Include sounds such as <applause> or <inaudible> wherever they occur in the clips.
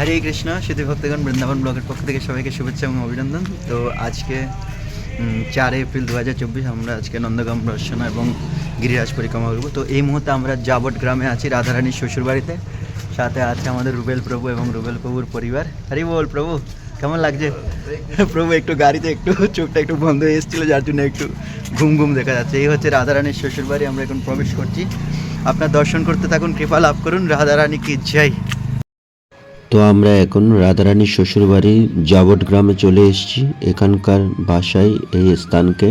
হরে কৃষ্ণ স্মৃতি ভক্তগণ, বৃন্দাবন ব্লগের পক্ষ থেকে সবাইকে শুভেচ্ছা এবং অভিনন্দন। তো আজকে চার এপ্রিল দু হাজার চব্বিশ আমরা আজকে নন্দগাম দর্শনা এবং গিরিরাজ পরিক্রমা করব। তো এই মুহূর্তে আমরা জাবট গ্রামে আছি রাধারানীর শ্বশুর বাড়িতে সাথে আছে আমাদের রুবেল প্রভু এবং রুবেল প্রভুর পরিবার। হরি বল প্রভু, কেমন লাগছে? প্রভু, একটু গাড়িতে একটু, চোখটা একটু বন্ধ হয়ে এসেছিল, যার জন্য একটু ঘুম ঘুম দেখা যাচ্ছে। এই হচ্ছে রাধারানীর শ্বশুর বাড়ি আমরা এখন প্রবেশ করছি। আপনার দর্শন করতে থাকুন, কৃপা লাভ করুন। রাধারানী কি জয়। তো আমরা এখন রাধারানীর শ্বশুরবাড়ি জাবট গ্রামে চলে এসেছি। এখানকার ভাষায় এই স্থানকে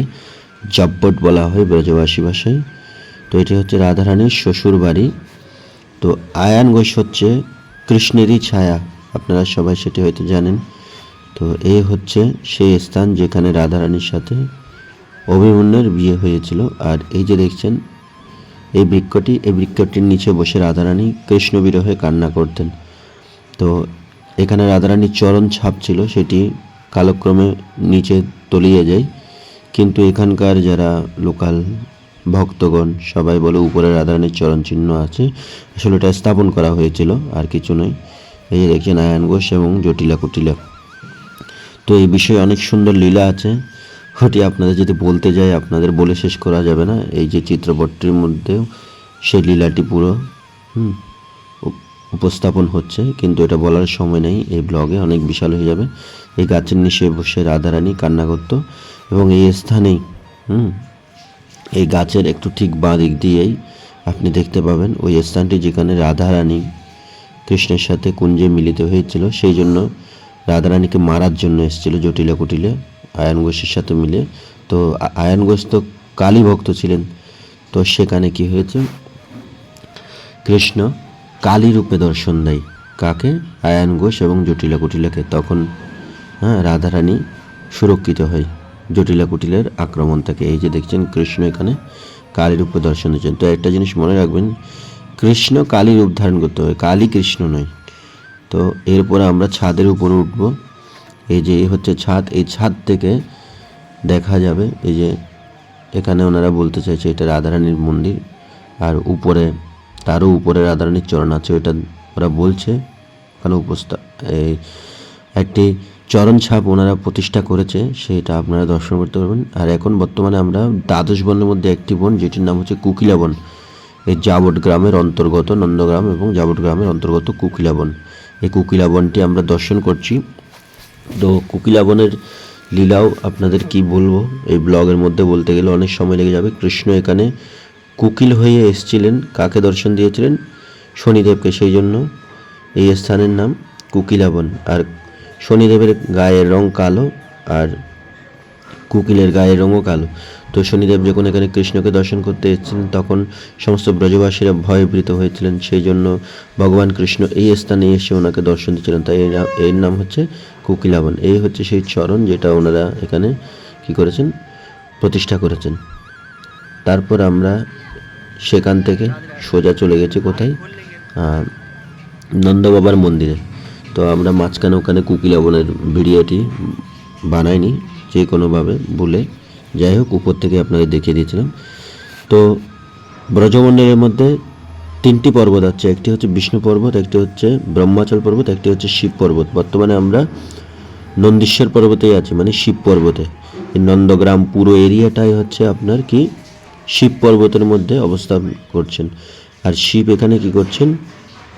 জাব্বট বলা হয়, ব্রজবাসী ভাষায়। তো এটি হচ্ছে রাধারানীর শ্বশুরবাড়ি। তো আয়ান ঘোষ হচ্ছে কৃষ্ণেরই ছায়া, আপনারা সবাই সেটি হয়তো জানেন। তো এই হচ্ছে সেই স্থান যেখানে রাধারানীর সাথে অভিমন্যুর বিয়ে হয়েছিল। আর এই যে দেখছেন, এই বৃক্ষটি, এই বৃক্ষটির নিচে বসে রাধারানী কৃষ্ণ বিরহে কান্না করতেন। তো এখানে রাধারানীর চরণ ছাপ ছিল, সেটি কালক্রমে নিচে তলিয়ে যায়। কিন্তু এখানকার যারা লোকাল ভক্তগণ, সবাই বলে উপরে রাধারানীর চরণ চিহ্ন আছে। আসলে এটা স্থাপন করা হয়েছিল, আর কিছু নয়। এই দেখছেন আয়ান ঘোষ এবং জটিলা কুটিলা। তো এই বিষয়ে অনেক সুন্দর লীলা আছে। ওটি আপনাদের যদি বলতে যাই, আপনাদের বলে শেষ করা যাবে না। এই যে চিত্রপটটির মধ্যেও সেই লীলাটি পুরো, হুম। উপস্থাপন হচ্ছে, কিন্তু এটা বলার সময় নেই। এই ব্লগে অনেক বিশাল হয়ে যাবে। এই গাছের নিচে বসে রাধারানী কান্না করতো এবং এই স্থানেই, হুম, এই গাছের একটু ঠিক বাঁ দিক দিয়েই আপনি দেখতে পাবেন, ওই স্থানটি যেখানে রাধারানী কৃষ্ণের সাথে কুঞ্জে মিলিত হয়েছিল, সেই জন্য রাধারানীকে মারার জন্য এসেছিল জটিলা কুটিলে আয়ন ঘোষের সাথে মিলে। তো আয়ন ঘোষ তো কালী ভক্ত ছিলেন। তো সেখানে কি হয়েছে? কৃষ্ণ কালী রূপে দর্শন দেয়। কাকে? আয়ান ঘোষ এবং জটিলা কুটিলাকে। তখন হ্যাঁ রাধারানী সুরক্ষিত হয়। জটিলা কুটিলের আক্রমণ থেকে। এই যে দেখছেন, কৃষ্ণ এখানে কালী রূপে দর্শন দিচ্ছেন। তো একটা জিনিস মনে রাখবেন, কৃষ্ণ কালী রূপ ধারণ করতে হবে কালী কৃষ্ণ নয়। তো এরপরে আমরা ছাদের উপরে উঠব। এই যে হচ্ছে ছাদ। এই ছাদ থেকে দেখা যাবে, এই যে এখানে ওনারা বলতে চাইছে, এটা রাধারানীর মন্দির। আর উপরে তারও উপরে রাধারানীর চরণ আছে ওটা ওরা বলছে। ওখানে উপস্থা এই একটি চরণ ছাপ ওনারা প্রতিষ্ঠা করেছে, সেটা আপনারা দর্শন করতে পারবেন। আর এখন বর্তমানে আমরা দ্বাদশ বনের মধ্যে একটি বন, যেটির নাম হচ্ছে কুকিলা বন। এই জাবট গ্রামের অন্তর্গত নন্দগ্রাম এবং জাবট গ্রামের অন্তর্গত কুকিলা বন। এই কুকিলা বনটি আমরা দর্শন করছি। তো কুকিলা বনের লীলাও আপনাদের কি বলব? এই ব্লগের মধ্যে বলতে গেলে অনেক সময় লেগে যাবে। কৃষ্ণ এখানে কুকিল হয়ে এসেছিলেন, কাকে দর্শন দিয়েছিলেন? শনিদেবকে, সেই জন্য। এই স্থানের নাম কুকিলাবন। আর শনিদেবের গায়ের রং কালো আর কুকিলের গায়ের রঙও কালো। তো শনিদেব যখন এখানে কৃষ্ণকে দর্শন করতে এসেছিলেন, তখন সমস্ত ব্রজবাসীরা ভয়ভীত হয়েছিলেন। সেই জন্য ভগবান কৃষ্ণ এই স্থানে এসে ওনাকে দর্শন দিচ্ছিলেন তাই এর নাম হচ্ছে কুকিলাবন। এই হচ্ছে সেই চরণ যেটা ওনারা এখানে কি করেছেন? প্রতিষ্ঠা করেছেন। তারপর আমরা সেখান থেকে সোজা চলে গেছি কোথায়? নন্দবাবার মন্দিরে। তো আমরা মাঝখানে ওখানে কুকিলাবনের ভিডিওটি বানাইনি যে কোনোভাবে ভুলে যাই হোক, উপর থেকে আপনাদের দেখিয়ে দিয়েছিলাম। তো ব্রজমণ্ডলের মধ্যে তিনটি পর্বত আছে। একটি হচ্ছে বিষ্ণু পর্বত, একটি হচ্ছে ব্রহ্মাচল পর্বত, একটি হচ্ছে শিব পর্বত। বর্তমানে আমরা নন্দীশ্বর পর্বতেই আছি মানে শিব পর্বতে। নন্দগ্রাম পুরো এরিয়াটাই হচ্ছে আপনার কি শিব পর্বতের মধ্যে অবস্থান করছেন। আর শিব এখানে কি করছেন?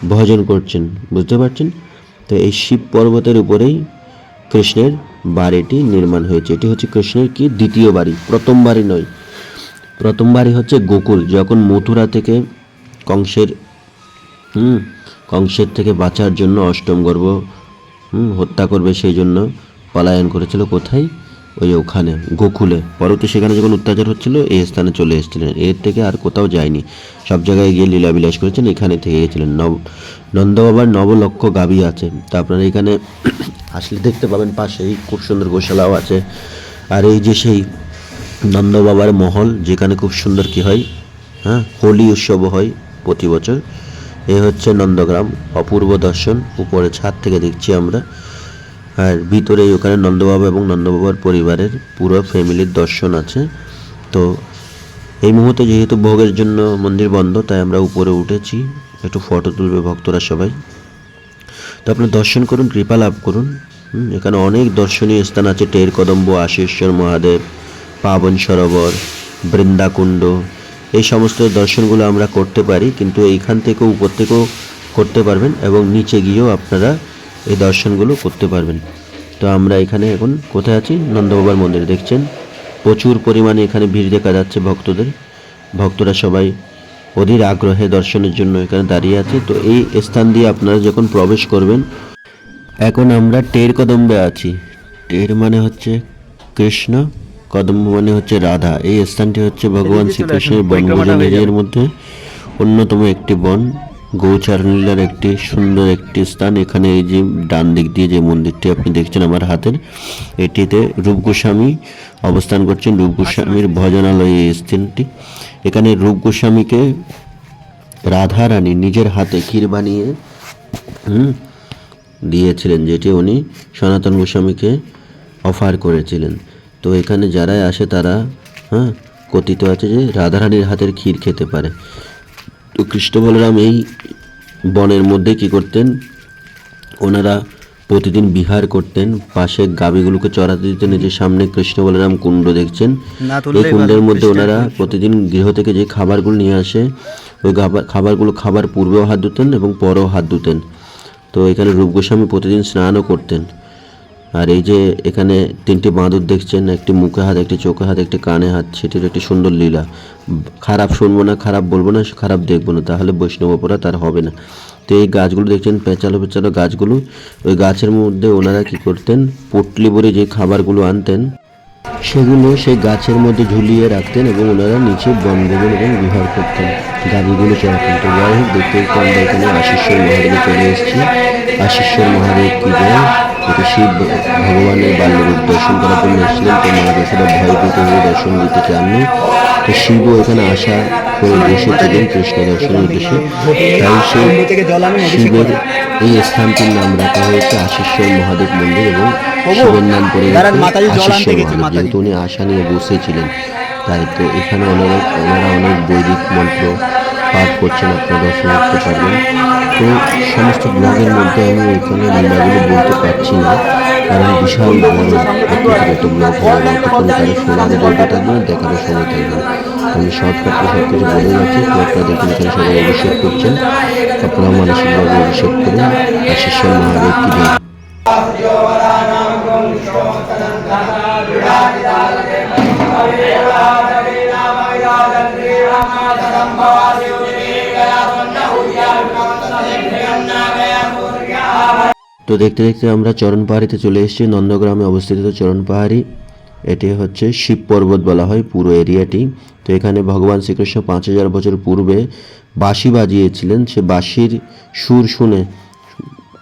ভজন করছেন, বুঝতে পারছেন? তো এই শিব পর্বতের উপরেই কৃষ্ণের বাড়িটি নির্মাণ হয়েছে। এটি হচ্ছে কৃষ্ণের কি? দ্বিতীয় বাড়ি, প্রথম বাড়ি নয়। প্রথম বাড়ি হচ্ছে গোকুল, যখন মথুরা থেকে কংসের, হুম, কংসের থেকে বাঁচার জন্য অষ্টম গর্ভ হুম, হত্যা করবে সেই জন্য পলায়ন করেছিল। কোথায়? ওই ওখানে, গোকুলে। পরবর্তী সেখানে যখন অত্যাচার হচ্ছিল এই স্থানে চলে এসেছিলেন। এর থেকে আর কোথাও যায়নি। সব জায়গায় গিয়ে লীলা লীলাবিলাস করেছেন, এখানে থেকে গেছিলেন নব নন্দবাবার নবলক্ষ গাবি আছে। তা আপনারা এখানে <clears throat> আসলে দেখতে পাবেন, পাশেই খুব সুন্দর গোশালাও আছে। আর এই যে সেই নন্দবাবার মহল, যেখানে খুব সুন্দর কি হয় হ্যাঁ হোলি উৎসব হয় প্রতি বছর, এ হচ্ছে নন্দগ্রাম। অপূর্ব দর্শন, উপরে ছাদ থেকে দেখছি আমরা। আর ভিতরে ওখানে নন্দবাবা এবং নন্দবাবার পরিবারের পুরো ফ্যামিলির দর্শন আছে। তো এই মুহূর্তে যেহেতু ভোগের জন্য মন্দির বন্ধ, তাই আমরা উপরে উঠেছি। একটু ফটো তুলবে ভক্তরা সবাই। তো আপনি দর্শন করুন, কৃপা লাভ করুন। এখানে অনেক দর্শনীয় স্থান আছে। টের কদম্ব, আশীশ্বর মহাদেব, পাবন সরোবর, বৃন্দাকুণ্ড। এই সমস্ত দর্শনগুলো আমরা করতে পারি, কিন্তু এইখান থেকেও, উপর থেকেও করতে পারবেন এবং নিচে গিয়েও আপনারা এই দর্শনগুলো করতে পারবেন। তো আমরা এখানে এখন কোথায় আছি? নন্দবাবার মন্দিরে দেখছেন? প্রচুর পরিমাণে এখানে ভিড় দেখা যাচ্ছে ভক্তদের। ভক্তরা সবাই অধীর আগ্রহে দর্শনের জন্য এখানে দাঁড়িয়ে আছে। তো এই স্থান দিয়ে আপনারা যখন প্রবেশ করবেন এখন আমরা টের কদম্বে আছি। টের মানে হচ্ছে কৃষ্ণ কদম্ব মানে হচ্ছে রাধা। এই স্থানটি হচ্ছে ভগবান শ্রীকৃষ্ণের আসুন, পরিক্রমাটা বনভোজন এরিয়ার মধ্যে অন্যতম একটি বন। গৌচারণীলার একটি সুন্দর একটি স্থান। এখানে এই যে ডান দিক দিয়ে যে মন্দিরটি আপনি দেখছেন আমার হাতের এটিতে রূপ গোস্বামী অবস্থান করছেন। রূপ গোস্বামীর ভজনালয় এই স্থানটি। এখানে রূপ গোস্বামীকে রাধা রানী নিজের হাতে ক্ষীর বানিয়ে হুম, দিয়েছিলেন যেটি উনি সনাতন গোস্বামীকে অফার করেছিলেন। তো এখানে যারাই আসে তারা হ্যাঁ কথিত আছে যে রাধারানীর হাতের ক্ষীর খেতে পারে। তো কৃষ্ণ বলরাম এই বনের মধ্যে কি করতেন? ওনারা প্রতিদিন বিহার করতেন পাশে গাভীগুলোকে চড়াতে দিতেন যে সামনে কৃষ্ণ বলরাম কুণ্ড দেখছেন এই কুণ্ডের মধ্যে ওনারা প্রতিদিন গৃহ থেকে যে খাবারগুলো নিয়ে আসে ওই খাবার খাবারগুলো খাবার পূর্বেও হাত ধুতেন এবং পরেও হাত ধুতেন। তো এখানে রূপ গোস্বামী প্রতিদিন স্নানও করতেন। আর এই যে এখানে তিনটি বাঁদর দেখছেন, একটি মুখে হাত, একটি চোখে হাত, একটি কানে হাত, সেটির একটি সুন্দর লীলা। খারাপ শুনব না, খারাপ বলব না, খারাপ দেখব না, তাহলে বৈষ্ণব অপরাধ তার হবে না। তো এই গাছগুলো দেখছেন, পেঁচালো পেঁচালো গাছগুলো। ওই গাছের মধ্যে ওনারা কি করতেন, পটলি ভরে যে খাবারগুলো আনতেন, সেগুলো সেই গাছের মধ্যে ঝুলিয়ে রাখতেন এবং ওনারা নিচে বনভোজন এবং বিহার করতেন। গাড়িগুলো চড়াতেন তো যাই হোক, দেখতে আমরা এখানে আশিশ্বর মহাদেবে চলে এসেছি। আশিশ্বর মহাদেব কি এটা শিব ভগবানের বাল্যরূপ দর্শন করার জন্য এসেছিলেন তো মা যশোদা ভয় পেতে হয়ে দর্শন দিতে চাননি। তো শিবও এখানে আশা করে বসেছিলেন কৃষ্ণ দর্শনের উদ্দেশ্যে। তাই সেই শিবের এই স্থানটির নাম রাখা হয়েছে আশিশ্বর মহাদেব মন্দির এবং শিবের নাম পড়ে আশিশ্বর মহাদেব যেহেতু উনি আশা নিয়ে বসেছিলেন তাই তো এখানে ওনারা ওনারা অনেক বৈদিক মন্ত্র পাঠ করছেন আপনারা দর্শন করতে পারবেন। তো সমস্ত ব্লগের মধ্যে আমি এখানে লীলাগুলো বলতে পারছি না। কারণ বিশাল বড় একটা ব্লগ হয়ে যাবে তখন কারও শোনারও জায়গা থাকবে না দেখারও সময় থাকবে আমি শর্টকাটে সব কিছু বলে যাচ্ছি। তো আপনারা দেখুন, এখানে সবাই অভিষেক করছেন। আপনারাও মানসিকভাবে অভিষেক করুন। আশিশ্বর মহাদেব কি জয় তো দেখতে দেখতে আমরা চরণ পাহাড়িতে চলে এসেছি। নন্দগ্রামে অবস্থিত চরণ পাহাড়ি। এটি হচ্ছে শিব পর্বত বলা হয় পুরো এরিয়াটি। তো এখানে ভগবান শ্রীকৃষ্ণ পাঁচ হাজার বছর পূর্বে বাঁশি বাজিয়েছিলেন। সে বাঁশির সুর শুনে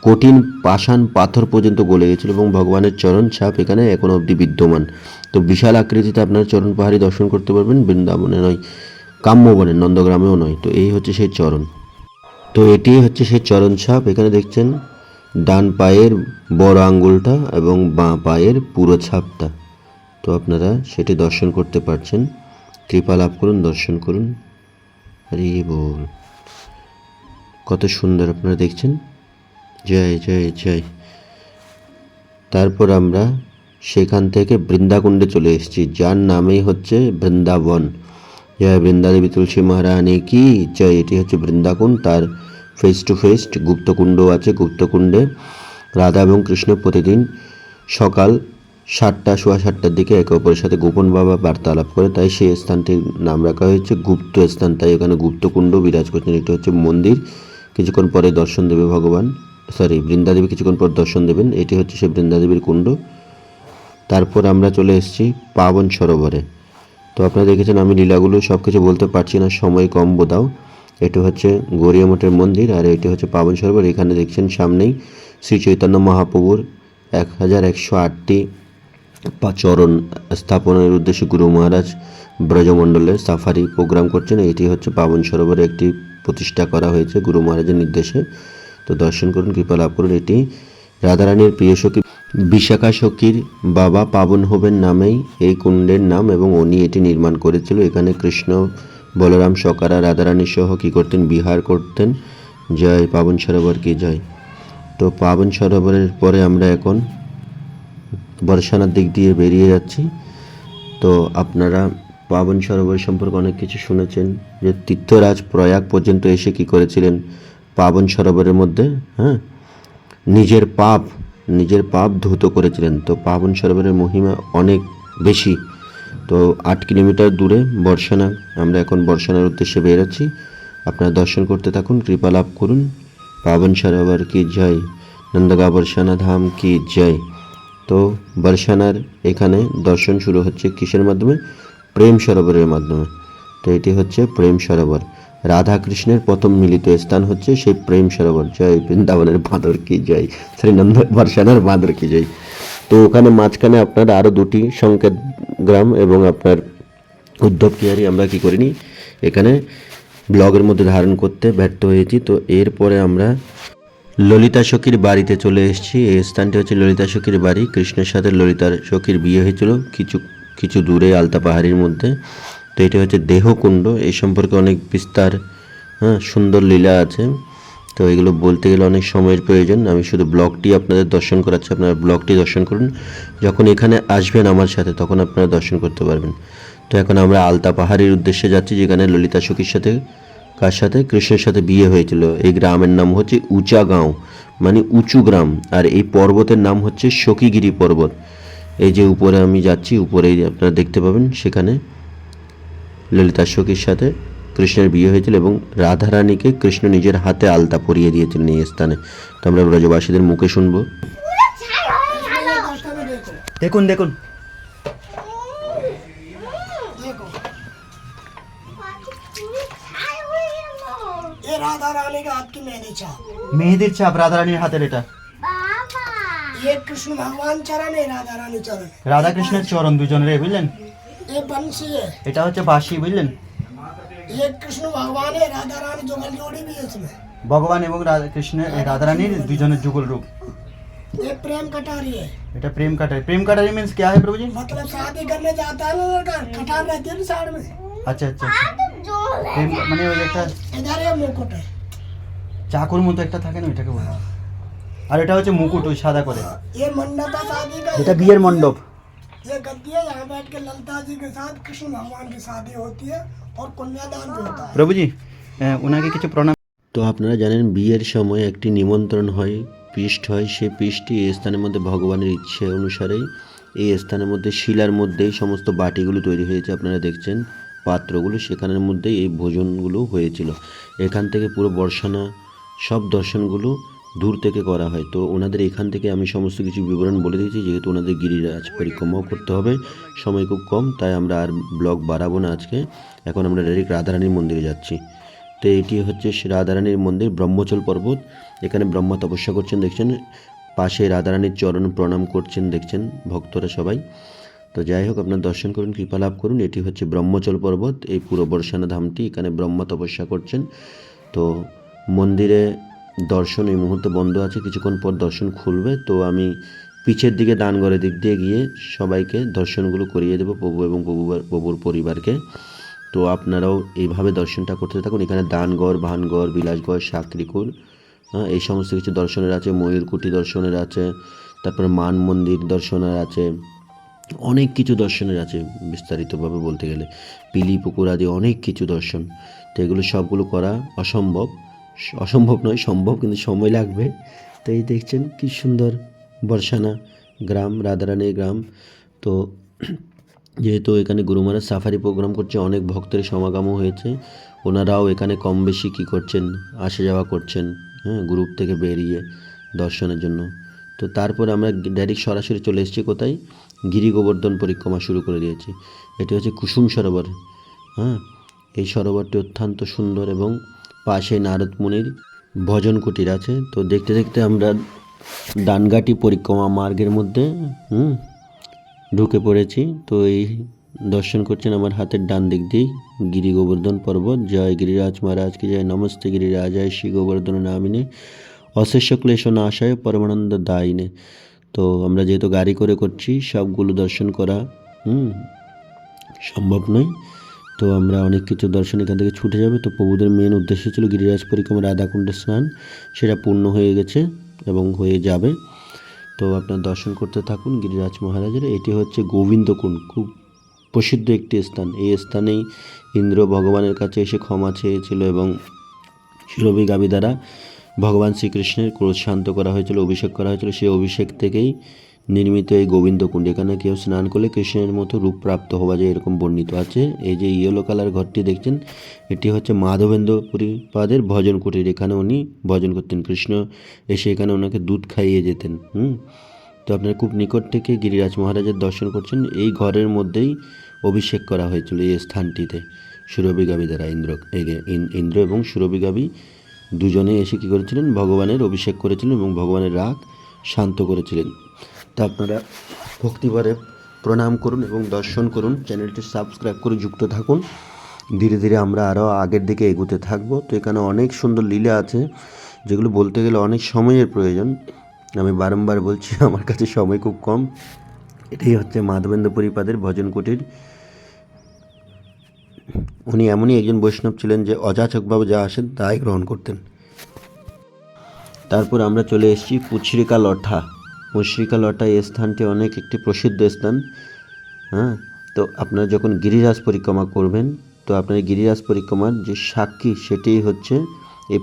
কঠিন পাষাণ পাথর পর্যন্ত গলে গেছিল এবং ভগবানের চরণ ছাপ এখানে এখন অবধি বিদ্যমান। তো বিশাল আকৃতিতে আপনারা চরণ পাহাড়ি দর্শন করতে পারবেন। বৃন্দাবনে নয়, কাম্যবনে, নন্দগ্রামেও নয়। তো এই হচ্ছে সেই চরণ। তো এটি হচ্ছে সেই চরণ ছাপ। এখানে দেখছেন ডান পায়ের বড় আঙ্গুলটা এবং বাঁ পায়ের পুরো ছাপটা। তো আপনারা সেটি দর্শন করতে পারছেন। কৃপা লাভ করুন, দর্শন করুন। আরে বল। কত সুন্দর আপনারা দেখছেন। জয় জয় জয়। তারপর আমরা সেখান থেকে বৃন্দাকুণ্ডে চলে এসেছি। যার নামেই হচ্ছে বৃন্দাবন। জয় বৃন্দাদেবী তুলসী মহারানী কি? জয়, এটি হচ্ছে বৃন্দাকুণ্ড। তার ফেস টু ফেস গুপ্তকুণ্ড আছে, গুপ্তকুণ্ডে রাধা এবং কৃষ্ণ প্রতিদিন সকাল সাতটা, সোয়া সাতটার দিকে একে অপরের সাথে গোপনভাবে বার্তালাপ করে, তাই সেই স্থানটির নাম রাখা হয়েছে গুপ্ত স্থান। তাই এখানে গুপ্তকুণ্ড বিরাজ করছেন এটি হচ্ছে মন্দির। কিছুক্ষণ পরে দর্শন দেবে ভগবান সরি বৃন্দাদেবী কিছুক্ষণ পর দর্শন দেবেন, এটি হচ্ছে সেই বৃন্দাদেবীর কুণ্ড। তারপর আমরা চলে এসেছি পাবন সরোবরে। তো আপনারা দেখেছেন আমি লীলাগুলো সব কিছু বলতে পারছি না, সময় কম বোধাও এটা হচ্ছে গড়িয়া মঠের মন্দির আর এটি হচ্ছে পাবন সরোবর। এখানে দেখছেন সামনেই শ্রী চৈতন্য মহাপ্রভুর এক হাজার একশো আটটি চরণ স্থাপনের উদ্দেশ্যে গুরু মহারাজ ব্রজমণ্ডলে সাফারি প্রোগ্রাম করছেন। এটি হচ্ছে পাবন সরোবরে একটি প্রতিষ্ঠা করা হয়েছে গুরু মহারাজের নির্দেশে। তো দর্শন করুন, কৃপা লাভ করুন। এটি রাধারানীর প্রিয় সখী বিশাখা সখীর বাবা পাবন হবেন নামেই এই কুণ্ডের নাম এবং উনি এটি নির্মাণ করেছিল। এখানে কৃষ্ণ বলরাম, সকারা, রাধারানী সহ কী করতেন? বিহার করতেন? জয় পাবন সরোবর কি জয়? তো পাবন সরোবরের পরে আমরা এখন বর্ষানার দিক দিয়ে বেরিয়ে যাচ্ছি। তো আপনারা পাবন সরোবর সম্পর্কে অনেক কিছু শুনেছেন। যে তীর্থরাজ প্রয়াগ পর্যন্ত এসে কি করেছিলেন পাবন সরোবরের মধ্যে? হ্যাঁ? নিজের পাপ নিজের পাপ ধৌত করেছিলেন। তো পাবন সরোবরের মহিমা অনেক বেশি। তো আট কিলোমিটার দূরে বর্ষানা। আমরা এখন বর্ষানার উদ্দেশ্যে বেরোচ্ছি আপনারা দর্শন করতে থাকুন, কৃপা লাভ করুন। পাবন সরোবর কি জয় নন্দগা বর্ষানা ধাম কি জয়। তো বর্ষানার এখানে দর্শন শুরু হচ্ছে কিসের মাধ্যমে? প্রেম সরোবরের মাধ্যমে। তো এটি হচ্ছে প্রেম সরোবর। রাধা কৃষ্ণের প্রথম মিলিত স্থান হচ্ছে সেই প্রেম সরোবর। জয় বৃন্দাবনের বাঁদর কি জয়, শ্রীনন্দ বর্ষানার বাঁদর কি জয়। তো ওখানে মাঝখানে আপনার আরও দুটি সংকেত গ্রাম এবং আপনার উদ্ধব কিয়ারি আমরা কি করিনি, এখানে ব্লগের মধ্যে ধারণ করতে ব্যর্থ হয়েছি। তো এরপরে আমরা ললিতা সখীর বাড়িতে চলে এসেছি। এই স্থানটি হচ্ছে ললিতা সখীর বাড়ি। কৃষ্ণের সাথে ললিতার সখীর বিয়ে হয়েছিল কিছু কিছু দূরে আলতা পাহাড়ির মধ্যে। তো এটা হচ্ছে দেহকুণ্ড। এই সম্পর্কে অনেক বিস্তার হ্যাঁ সুন্দর লীলা আছে। তো এগুলো বলতে গেলে অনেক সময়ের প্রয়োজন। আমি শুধু ব্লগটি আপনাদের দর্শন করাচ্ছি, আপনারা ব্লগটি দর্শন করুন। যখন এখানে আসবেন আমার সাথে, তখন আপনারা দর্শন করতে পারবেন। তো এখন আমরা আলতা পাহাড়ির উদ্দেশ্যে যাচ্ছি, যেখানে ললিতা সখীর সাথে, কার সাথে? কৃষ্ণের সাথে বিয়ে হয়েছিল। এই গ্রামের নাম হচ্ছে উঁচা গাঁও মানে উঁচু গ্রাম। আর এই পর্বতের নাম হচ্ছে সখীগিরি পর্বত। এই যে উপরে আমি যাচ্ছি, উপরেই আপনারা দেখতে পাবেন, সেখানে ললিতা সখীর সাথে কৃষ্ণের বিয়ে হয়েছিল এবং রাধারানীকে কৃষ্ণ নিজের হাতে আলতা পরিয়ে দিয়েছিলেন এই স্থানে তো আমরা ব্রজবাসীদের মুখে শুনবো দেখুন দেখুন देखो ये राधा रानी का हाथ की मेहंदी छाप মেহেদির ছাপ রাধারানীর হাতের এটা ये कृष्ण भगवान चरण है राधा रानी चरण রাধা কৃষ্ণের চরণ দুজনের বুঝলেন ये बंसी है এটা হচ্ছে বাঁশি বুঝলেন ये कृष्ण भगवान है राधा रानी जुगल जोड़ी भी है इसमें ভগবান এবং রাধা কৃষ্ণের এই রাধারানীর দুজনের যুগল রূপ ये प्रेम कटारी है এটা প্রেম কাটারি প্রেম কাটারি मीन्स क्या है प्रभु जी मतलब शादी करने जाता है ना लड़का कटार रहती है ना साइड में আচ্ছা আচ্ছা আচ্ছা। প্রেম মানে ওই একটা इधर ये मुकुट है চাকুর মতো একটা থাকে না ওইটাকে বলে আর এটা হচ্ছে মুকুট ওই সাদা করে ये मंडप है शादी का এটা বিয়ের মণ্ডপ ये गद्दी है यहाँ बैठ के ललता जी के साथ कृष्ण भगवान की शादी होती है और कन्यादान भी होता है প্রভুজি আহ, ওনাকে কিছু প্রণাম তো আপনারা জানেন বিয়ের সময় একটি নিমন্ত্রণ হয় পিষ্ট হয় সেই পিষ্টটি এই স্থানের মধ্যে ভগবানের ইচ্ছে অনুসারেই এই স্থানের মধ্যে শিলার মধ্যেই সমস্ত বাটিগুলো তৈরি হয়েছে আপনারা দেখছেন পাত্রগুলো সেখানের মধ্যেই এই ভোজনগুলো হয়েছিল এখান থেকে পুরো বর্ষানা সব দর্শনগুলো দূর থেকে করা হয়। তো ওনাদের এখান থেকে আমি সমস্ত কিছু বিবরণ বলে দিয়েছি, যেহেতু ওনাদের গিরিরাজ পরিক্রমাও করতে হবে। সময় খুব কম, তাই আমরা আর ব্লগ বাড়াবো না আজকে। এখন আমরা ডাইরেক্ট রাধারানীর মন্দিরে যাচ্ছি। তো এটি হচ্ছে রাধারানীর মন্দির, ব্রহ্মচল পর্বত। এখানে ব্রহ্মা তপস্যা করছেন, দেখছেন? পাশে রাধারানীর চরণ প্রণাম করছেন, দেখছেন ভক্তরা সবাই। তো যাই হোক, আপনার দর্শন করুন, কৃপা লাভ করুন। এটি হচ্ছে ব্রহ্মচল পর্বত, এই পুরো বর্ষানা ধামটি। এখানে ব্রহ্মা তপস্যা করছেন। তো মন্দিরে দর্শন, এই মুহূর্তে বন্ধ আছে, কিছুক্ষণ পর দর্শন খুলবে। তো আমি পিছের দিকে দানগড়ের দিক দিয়ে গিয়ে সবাইকে দর্শনগুলো করিয়ে দেবো, প্রভু এবং প্রভু, প্রভুর পরিবারকে। তো আপনারাও এইভাবে দর্শনটা করতে থাকুন। এখানে দানগড় ভানগড় বিলাসগড় সাকরিকুল হ্যাঁ এই সমস্ত কিছু দর্শনের আছে। ময়ূরকুটি দর্শনের আছে, তারপরে মান মন্দির দর্শনের আছে, অনেক কিছু দর্শনের আছে বিস্তারিতভাবে বলতে গেলে। পিলি, পুকুর আদি অনেক কিছু দর্শন। তো এগুলো সবগুলো করা অসম্ভব। অসম্ভব নয়, সম্ভব, কিন্তু সময় লাগবে। তো এই দেখছেন কি সুন্দর বর্ষানা গ্রাম, রাধারানী গ্রাম। তো যেহেতু এখানে গুরু মহারাজ সাফারি প্রোগ্রাম করছে, অনেক ভক্তের সমাগমও হয়েছে। ওনারাও এখানে কম বেশি কী করছেন, আসা যাওয়া করছেন হ্যাঁ গ্রুপ থেকে বেরিয়ে দর্শনের জন্য। তো তারপর আমরা ডাইরেক্ট সরাসরি চলে এসেছি কোথায়? গিরি গোবর্ধন পরিক্রমা শুরু করে দিয়েছি। এটি হচ্ছে কুসুম সরোবর হ্যাঁ। এই সরোবরটি অত্যন্ত সুন্দর এবং পাশে নারদ মুনির ভজন কুটির আছে। তো দেখতে দেখতে আমরা ডানগাটি পরিক্রমা মার্গের মধ্যে, হুম, ঢুকে পড়েছি। তো এই দর্শন করছেন আমার হাতের ডান দিক দিয়ে গিরি গোবর্ধন পর্বত। জয় গিরিরাজ মহারাজকে জয়, নমস্তে গিরিরাজ, জয় শ্রী গোবর্ধন নামিনে। অশেষ ক্লেশ নাশায় পরমানন্দ দায়িনে তো আমরা যেহেতু গাড়ি করে করছি, সবগুলো দর্শন করা, হুম, সম্ভব নয়। তো আমরা অনেক কিছু দর্শন এখান থেকে ছুটে যাবে। তো প্রভুদের মেন উদ্দেশ্য ছিল গিরিরাজ পরিক্রমা রাধাকুণ্ডে স্নান। সেটা পূর্ণ হয়ে গেছে এবং হয়ে যাবে। তো আপনার দর্শন করতে থাকুন গিরিরাজ মহারাজের। এটি হচ্ছে গোবিন্দকুণ্ড। খুব প্রসিদ্ধ একটি স্থান। এই স্থানেই ইন্দ্র ভগবানের কাছে এসে ক্ষমা চেয়েছিল এবং সুরভি গাবি দ্বারা ভগবান শ্রীকৃষ্ণের ক্রোধ শান্ত করা হয়েছিল, অভিষেক করা হয়েছিল। সেই অভিষেক থেকেই নির্মিত এই গোবিন্দকুণ্ড এখানে কেউ স্নান করলে কৃষ্ণের মতো রূপ প্রাপ্ত হওয়া যায় এরকম বর্ণিত আছে। এই যে ইয়েলো কালার ঘরটি দেখছেন, এটি হচ্ছে মাধবেন্দ্র পাদের ভজন কুটির। এখানে উনি ভজন করতেন কৃষ্ণ, এসে এখানে ওনাকে দুধ খাইয়ে যেতেন, হুম? তো আপনারা খুব নিকট থেকে গিরিরাজ মহারাজের দর্শন করছেন। এই ঘরের মধ্যেই অভিষেক করা হয়েছিল এই স্থানটিতে। সুরভি গাবি দ্বারা ইন্দ্র ইন্দ্র এবং সুরভি গাবি দুজনে এসে কী করেছিলেন? ভগবানের অভিষেক করেছিলেন এবং ভগবানের রাগ শান্ত করেছিলেন। তা আপনারা ভক্তিভরে প্রণাম করুন এবং দর্শন করুন। চ্যানেলটি সাবস্ক্রাইব করে যুক্ত থাকুন। ধীরে ধীরে আমরা আরও আগের দিকে এগোতে থাকব। তো এখানে অনেক সুন্দর লীলা আছে, যেগুলো বলতে গেলে অনেক সময়ের প্রয়োজন। আমি বারংবার বলছি, আমার কাছে সময় খুব কম। এটাই হচ্ছে মাধবেন্দ্র পরিপাদের ভজন কুটির। উনি এমনই একজন বৈষ্ণব ছিলেন যে অযাচকভাবে যা আসেন তাই গ্রহণ করতেন। তারপর আমরা চলে এসেছি পুছরিকা লঠা। লঠা এই স্থানটি অনেক একটি প্রসিদ্ধ স্থান। হ্যাঁ তো আপনারা যখন গিরিরাজ পরিক্রমা করবেন, তো আপনার গিরিরাজ পরিক্রমার যে সাক্ষী সেটাই হচ্ছে এই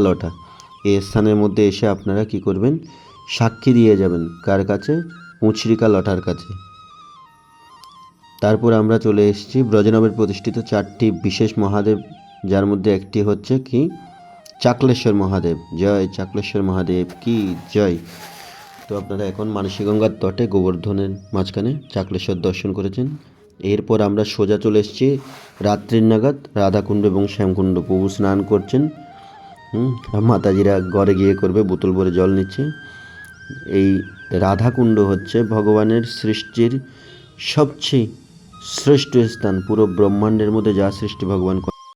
লঠা এই স্থানের মধ্যে এসে আপনারা কি করবেন? সাক্ষী দিয়ে যাবেন কার কাছে? পুছরিকা লটার কাছে। তারপর আমরা চলে এসেছি ব্রজনবের প্রতিষ্ঠিত চারটি বিশেষ মহাদেব, যার মধ্যে একটি হচ্ছে কি? চাকলেশ্বর মহাদেব। জয় চাকলেশ্বর মহাদেব, কি জয়! তো আপনারা এখন মানসী গঙ্গার তটে গোবর্ধনের মাঝখানে চাকলেশ্বর দর্শন করেছেন। এরপর আমরা সোজা চলে এসেছি রাত্রির নাগাদ। রাধাকুণ্ড এবং শ্যামকুণ্ড প্রভু স্নান করছেন। হুম, মাতাজিরা ঘরে গিয়ে করবে, বোতল ভরে জল নিচ্ছে। এই রাধাকুণ্ড হচ্ছে ভগবানের সৃষ্টির সবচেয়ে শ্রেষ্ঠ স্থান। পুরো ব্রহ্মাণ্ডের মধ্যে যা সৃষ্টি ভগবান